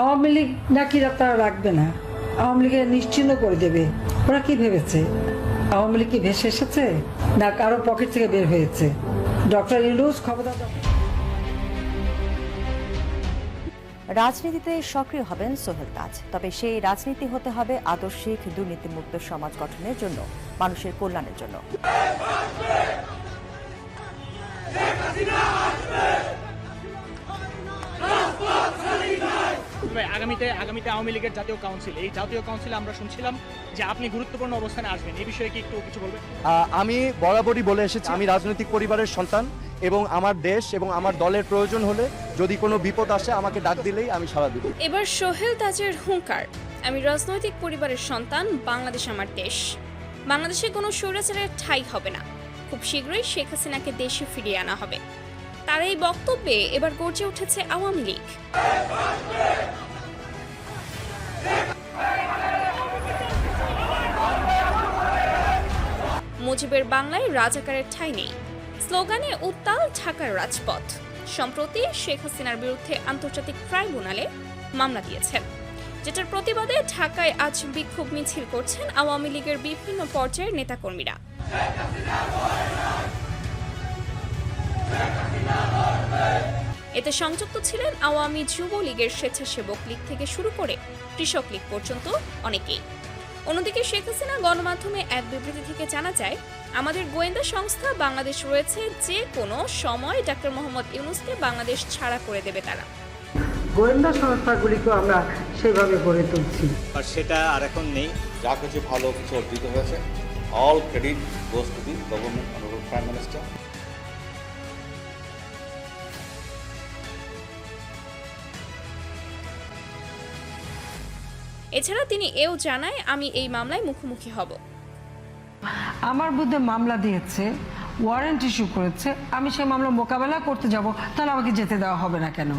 আওয়ামী লীগ নাকি তারা রাখবে না? আওয়ামী লীগের নিশ্চিন্ন করে দেবে। ওরা কি ভেবেছে? আওয়ামী লীগ কি ভেসে এসেছে? না কারও পকেট থেকে বের হয়েছে? ডক্টর ইউনুস ক্ষমতা রাজনীতিতে সক্রিয় হবেন সোহেল তাজ তবে সেই রাজনীতি হতে হবে আদর্শিক দুর্নীতিমুক্ত সমাজ গঠনের জন্য, মানুষের কল্যাণের জন্য। আগামীতে আগামীতে আওয়ামী লীগের জাতীয় কাউন্সিল এই জাতীয় কাউন্সিলে আমরা শুনছিলাম যে আপনি গুরুত্বপূর্ণ অবস্থানে আসবেন। এই বিষয়ে কি একটু কিছু বলবেন? আমি বরাবরই বলে এসেছি আমি রাজনৈতিক পরিবারের সন্তান এবং আমার দেশ এবং আমার দলের প্রয়োজন হলে যদি কোনো বিপদ আসে আমাকে ডাক দিলেই আমি সাড়া দিব। এবার সোহেল তাজের হুঙ্কার। আমি রাজনৈতিক পরিবারের সন্তান বাংলাদেশ আমার দেশ। বাংলাদেশে কোনো স্বৈরাচারের ঠাই হবে না। খুব শীঘ্রই শেখ হাসিনাকে দেশে ফিরিয়ে আনা হবে। তার এই বক্তব্যে এবার গর্জে উঠেছে আওয়ামী লীগ। মুজিবের বাংলায় রাজাকারের ঠাঁই নেই। স্লোগানে উত্তাল ঢাকার রাজপথ। সম্প্রতি শেখ হাসিনার বিরুদ্ধে আন্তর্জাতিক ট্রাইব্যুনালে মামলা দিয়েছেন। যেটার প্রতিবাদে ঢাকায় আজ বিক্ষোভ মিছিল করছেন আওয়ামী লীগের বিভিন্ন পর্যায়ের নেতাকর্মীরা। এতে সংযুক্ত ছিলেন আওয়ামী যুবলীগের স্বেচ্ছাসেবক লীগ থেকে শুরু করে কৃষক লীগ পর্যন্ত অনেকেই। অন্যদিকে শেখ হাসিনা গণমাধ্যমে এক বিবৃতি থেকে জানা যায় আমাদের গোয়েন্দা সংস্থা বাংলাদেশ রয়েছে যে কোনো সময় ডাক্তার মোহাম্মদ ইউনুসকে বাংলাদেশ ছাড়া করে দেবে তারা। গোয়েন্দা সংস্থাগুলিকে আমরা সেভাবে গড়ে তুলছি। আর সেটা আর এখন নেই যা কিছু ভালো কিছু অর্জিত হয়েছে all credit to the government prime minister এছাড়া তিনি এও জানায়, আমি এই মামলায় মুখোমুখি হব। আমার বিরুদ্ধে মামলা দিয়েছে ওয়ারেন্ট ইস্যু করেছে, আমি সেই মামলা মোকাবেলা করতে যাব, তাহলে আমাকে যেতে দেওয়া হবে না কেন?